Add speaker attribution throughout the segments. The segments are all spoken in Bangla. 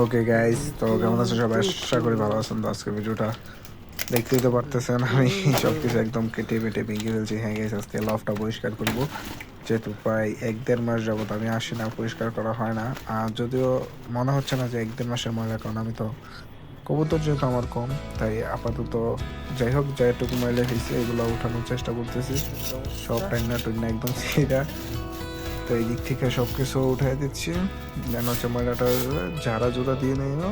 Speaker 1: ওকে গাইস তো কেমন আছো সবাই? আশা করি ভালো আছেন। তো আজকে ভিডিওটা দেখতেই তো পারতেছেন, আমি সব কিছু একদম কেটে বেটে ভেঙে ফেলছি। হ্যাঁ গাইস আজকে লফটা পরিষ্কার করব। যেহেতু প্রায় এক দেড় মাস যাবত আমি আসি না, পরিষ্কার করা হয় না। আর যদিও মনে হচ্ছে না যে এক দেড় মাসের ময়লা, কারণ আমি তো কবুতর যেহেতু আমার কম, তাই আপাতত যাই হোক যেটুকু ময়লা হয়েছে, এগুলো উঠানোর চেষ্টা করতেছি। সব টাইনা টুইনা একদম ছিঁড়া তো এই দিক থেকে সব কিছু উঠাই দিচ্ছি। দেন হচ্ছে ময়লাটা ঝাড়া জোড়া দিয়ে নিও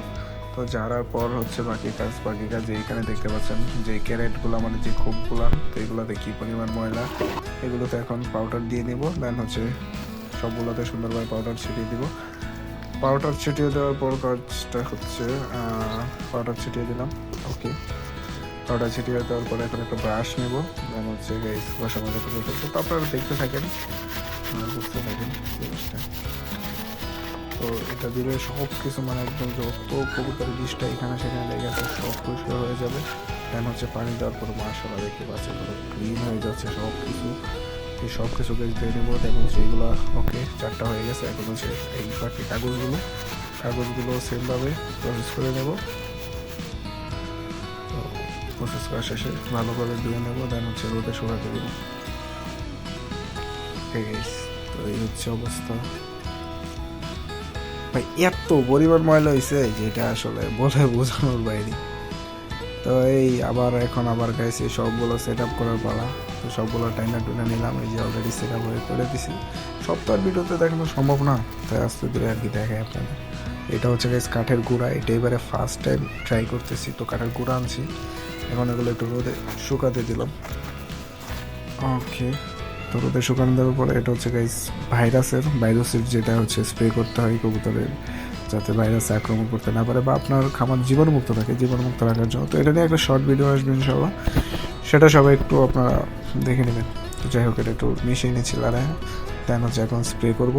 Speaker 1: তো ঝাড়ার পর হচ্ছে বাকি কাজ বাকি কাজ এইখানে দেখতে পাচ্ছেন, যে ক্যারেটগুলো মানে যে খোপগুলো তো এগুলোতে কী পরিমাণ ময়লা। এগুলোতে এখন পাউডার দিয়ে নিব দেন হচ্ছে সবগুলোতে সুন্দরভাবে পাউডার ছিটিয়ে দিব। পাউডার ছিটিয়ে দেওয়ার পর কাজটা হচ্ছে পাউডার ছিটিয়ে দিলাম ওকে পাউডার ছিটিয়ে দেওয়ার পরে এখন একটা ব্রাশ নেব দেন হচ্ছে গাইস ঘষা মজা করে দেখতে থাকেন আপনারা বুঝতে থাকেন জিনিসটা। তো এটা দিলে সব কিছু মানে একদম যত কবুতরের বিষটা এখানে সেখানে লেগে আছে, সব পরিষ্কার হয়ে যাবে। দেন হচ্ছে পানি দেওয়ার পর মাসালা দেখতে পাচ্ছেন পুরো ক্লিন হয়ে যাচ্ছে সব কিছু এই সব কিছু গাছ দিয়ে নেব। হচ্ছে এইগুলো ওকে চারটা হয়ে গেছে। এখন হচ্ছে এই বাকি কাগজগুলো। কাগজগুলো সেমভাবে প্রসেস করে নেব। প্রসেস করা শেষে ভালো করে ধুয়ে নেব। দেন হচ্ছে রোদে শুকাতে দেবো। আছে তো এই হচ্ছে অবস্থা। ভাই, এত পরিমাণ ময়লা হয়েছে যেটা আসলে বলে বোঝানোর বাইরে। তো এই আবার এখন আবার গাইছি সবগুলো সেট আপ করার পালা। তো সবগুলো টাইনা টুনা নিলাম, এই যে অলরেডি সেট আপ হয়ে করে দিছি। সব তো আর ভিডিওতে দেখানো সম্ভব না, তাই আস্তে ধীরে আর কি দেখায় আপনাদের। এটা হচ্ছে গাইস কাঠের গুঁড়া, এটা এবারে ফার্স্ট টাইম ট্রাই করতেছি, তো কাঠের গুঁড়া আনছি। এখন এগুলো একটু রোদে শুকাতে দিলাম। ওকে তো শুকানো দেওয়ার পরে এটা হচ্ছে গাইস ভাইরাসের ভাইরাসের যেটা হচ্ছে স্প্রে করতে হয় কবুতরের, যাতে ভাইরাস আক্রমণ করতে না পারে বা আপনার খামার জীবাণুমুক্ত থাকে, জীবাণুমুক্ত রাখার জন্য। তো এটা নিয়ে একটা শর্ট ভিডিও আসবে ইনশাল্লাহ সেটা সবাই একটু আপনারা দেখে নেবেন। তো যাই হোক, এটা একটু মিশিয়ে নিয়েছি লাড়ায় দেন হচ্ছে এখন স্প্রে করব।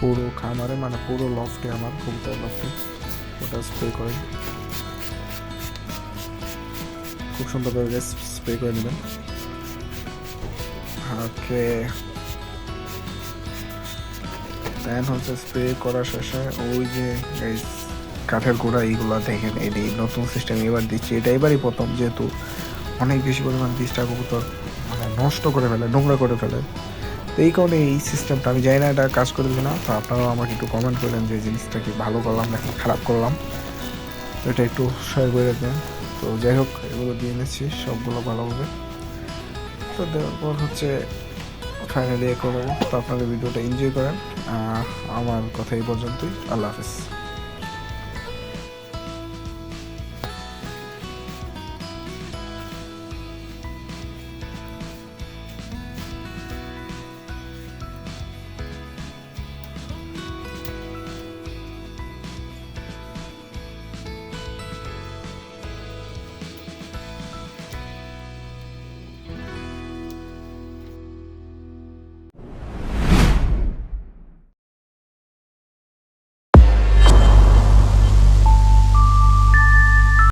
Speaker 1: পুরো খামারে মানে পুরো লফটে আমার কবুতর লফটে ওটা স্প্রে করে। খুব সুন্দরভাবে স্প্রে করে নেবেন। ওকে। দেন হচ্ছে স্প্রে করা শেষে ওই যে কাঠের গোড়া এইগুলো দেখেন এটি নতুন সিস্টেম এবার দিচ্ছি। এটা এবারই প্রথম যেহেতু অনেক বেশি পরিমাণ বীজটা কবুতর মানে নষ্ট করে ফেলে, নোংরা করে ফেলে। তো এই কারণে এই সিস্টেমটা আমি জানি না এটা কাজ করে কিনা, তো আপনারাও আমাকে একটু কমেন্ট করেন যে জিনিসটা কি ভালো করলাম নাকি খারাপ করলাম। এটা একটু শেয়ার করে রাখবেন। তো যাই হোক, এগুলো দিয়ে নিচ্ছি, সবগুলো ভালোভাবে। তো দেওয়ার পর হচ্ছে ফাইনালি এ করবেন তো আপনাদের ভিডিওটা এনজয় করেন। আমার কথা এই পর্যন্তই। আল্লাহ হাফিজ।